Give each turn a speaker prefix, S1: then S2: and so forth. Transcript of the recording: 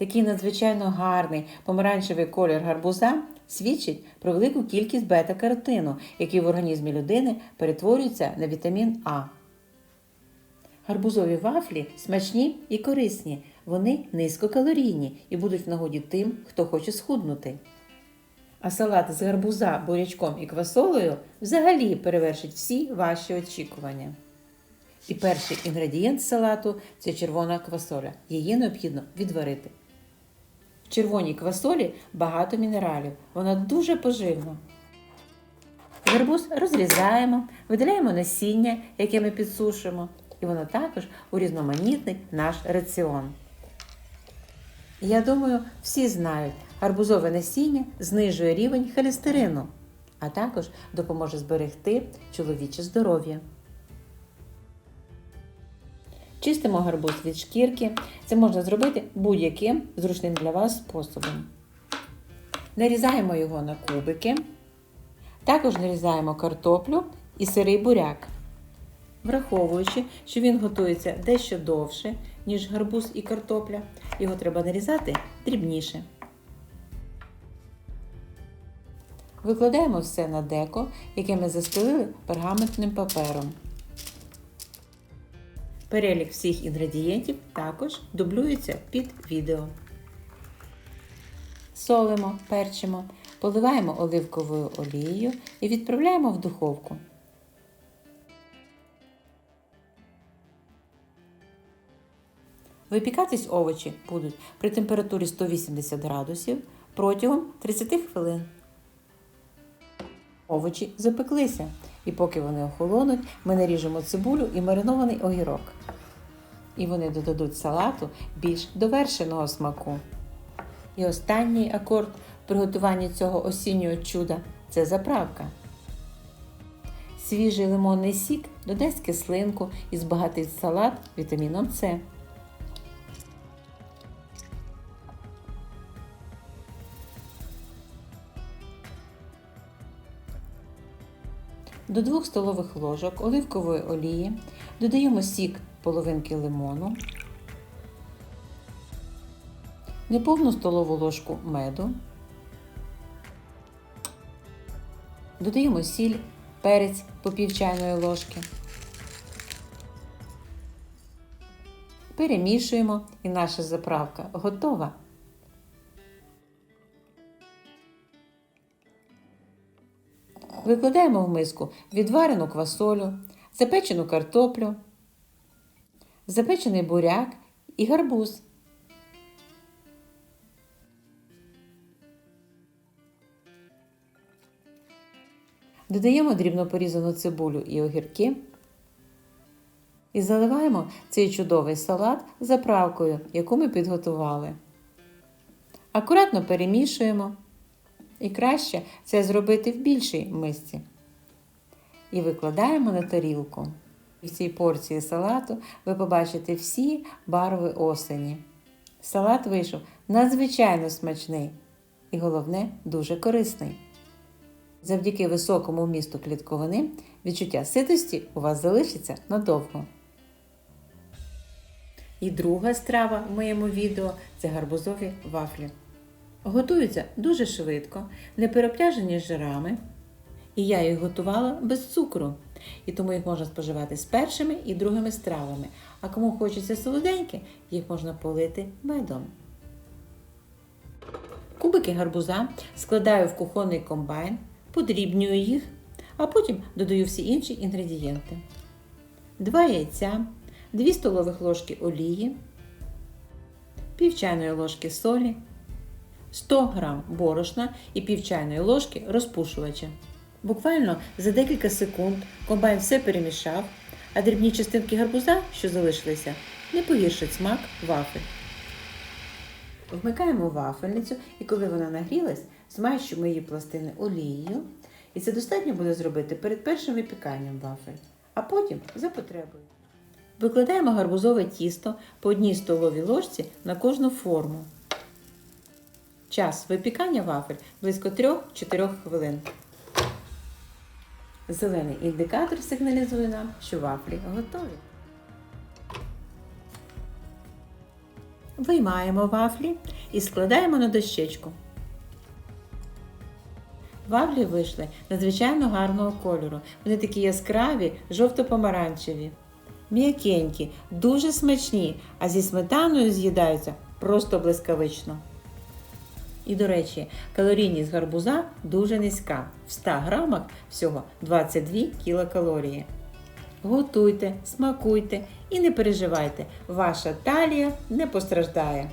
S1: Такий надзвичайно гарний помаранчевий колір гарбуза свідчить про велику кількість бета-каротину, який в організмі людини перетворюється на вітамін А. Гарбузові вафлі смачні і корисні. Вони низькокалорійні і будуть в нагоді тим, хто хоче схуднути. А салат з гарбуза, бурячком і квасолею взагалі перевершить всі ваші очікування. І перший інгредієнт салату це червона квасоля. Її необхідно відварити. Червоній квасолі багато мінералів. Вона дуже поживна. Гарбуз розрізаємо, видаляємо насіння, яке ми підсушимо, і воно також урізноманітнить наш раціон. Я думаю, всі знають, гарбузове насіння знижує рівень холестерину, а також допоможе зберегти чоловіче здоров'я. Чистимо гарбуз від шкірки. Це можна зробити будь-яким зручним для вас способом. Нарізаємо його на кубики. Також нарізаємо картоплю і сирий буряк. Враховуючи, що він готується дещо довше, ніж гарбуз і картопля, його треба нарізати дрібніше. Викладаємо все на деко, яке ми застелили пергаментним папером. Перелік всіх інгредієнтів також дублюється під відео. Солимо, перчимо, поливаємо оливковою олією і відправляємо в духовку. Випікатись овочі будуть при температурі 180 градусів протягом 30 хвилин. Овочі запеклися, і поки вони охолонуть, ми наріжемо цибулю і маринований огірок. І вони додадуть салату більш довершеного смаку. І останній акорд в приготуванні цього осіннього чуда це заправка. Свіжий лимонний сік додасть кислинку і збагатить салат вітаміном С. До 2 столових ложок оливкової олії додаємо сік половинки лимону, неповну столову ложку меду, додаємо сіль, перець по пів чайної ложки. Перемішуємо і наша заправка готова. Викладаємо в миску відварену квасолю, запечену картоплю, запечений буряк і гарбуз. Додаємо дрібно порізану цибулю і огірки. І заливаємо цей чудовий салат заправкою, яку ми підготували. Акуратно перемішуємо. І краще це зробити в більшій мисці. І викладаємо на тарілку. В цій порції салату ви побачите всі барви осені. Салат вийшов надзвичайно смачний і, головне, дуже корисний. Завдяки високому вмісту клітковини відчуття ситості у вас залишиться надовго. І друга страва в моєму відео це гарбузові вафлі. Готуються дуже швидко, не переобтяжені жирами. І я їх готувала без цукру. І тому їх можна споживати з першими і другими стравами. А кому хочеться солоденьке, їх можна полити медом. Кубики гарбуза складаю в кухонний комбайн, подрібнюю їх, а потім додаю всі інші інгредієнти. 2 яйця, 2 столових ложки олії, пів чайної ложки солі. 100 г борошна і пів чайної ложки розпушувача. Буквально за декілька секунд комбайн все перемішав, а дрібні частинки гарбуза, що залишилися, не погіршать смак вафель. Вмикаємо вафельницю і коли вона нагрілась, змащуємо її пластини олією. І це достатньо буде зробити перед першим випіканням вафель, а потім за потребою. Викладаємо гарбузове тісто по одній столовій ложці на кожну форму. Час випікання вафель близько 3-4 хвилин. Зелений індикатор сигналізує нам, що вафлі готові. Виймаємо вафлі і складаємо на дощечку. Вафлі вийшли надзвичайно гарного кольору. Вони такі яскраві, жовто-помаранчеві. М'якенькі, дуже смачні, а зі сметаною з'їдаються просто блискавично. І, до речі, калорійність гарбуза дуже низька. В 100 грамах всього 22 кілокалорії. Готуйте, смакуйте і не переживайте, ваша талія не постраждає.